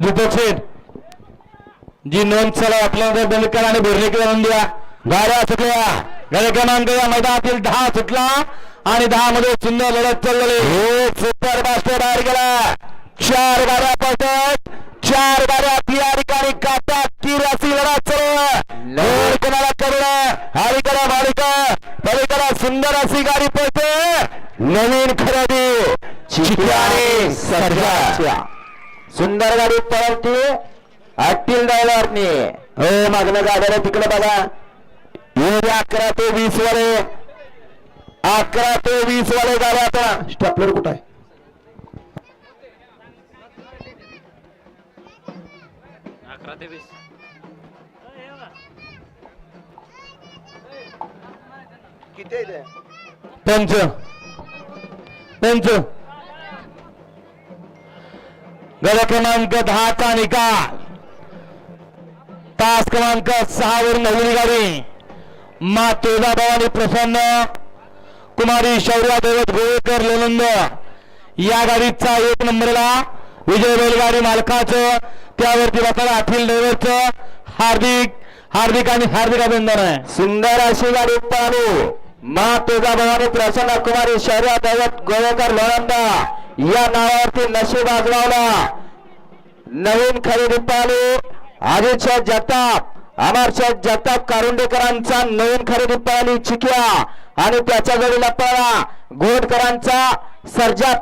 दीपक शेठ जी नोंद चला आपल्याला बेलकर आणि बोर्णेकर आणून द्या. गाड्या सुटल्या. गाड्या क्रमांक या मैदानातील दहा सुटला आणि दहा मध्ये सुंदर लढत चाललेली. हो सुपर मास्टर बाहेर गेला. चार गाड्या पळतात. चार गाड्या या ठिकाणी काटात तीर अशी लढत चालू लोड कोणाला करून हरिकरा मालिका. पलीकडा सुंदर अशी गाडी पळते. नवीन खरेदी. आणि सर्जा. सुंदर गाडी पळवते. अट्टील ड्रायव्हरने. हो मागणं गाड्याला तिकडे बघा. अकरा ते वीस वाले. अकरा ते वीस वाले गाड्या आता. स्टॅपलर कुठं आहे? अकरा ते वीस. किती? पंच. पंच. गड क्रमांक दहाचा निकाल. तास क्रमांक सहा वरून नवली गाडी मा तुळजाभवानी प्रसन्न कुमारी शौर्या देवत गोळेकर लोणंद. या गाडीचा एक नंबरला विजय बैलगाडी मालकाचं त्यावरती बसायला अखिल ड्रायव्हरचं हार्दिक हार्दिक आणि हार्दिक अभिनंदन आहे. सुंदर अशी गाडी पाहू. मा तुळजाभवानी प्रसन्न कुमारी शौर्या देवत गोळेकर लोणंद. या नावावरती नशीब आजमावला. नवीन खरेदी पाहू. आदित्य जगताप अमरशेठ जगताप कारुंडेकरांचा नवीन खरेदी पाहिली चिकिया आणि त्याच्या जोडीला पळा. घोटकरांचा सर्जा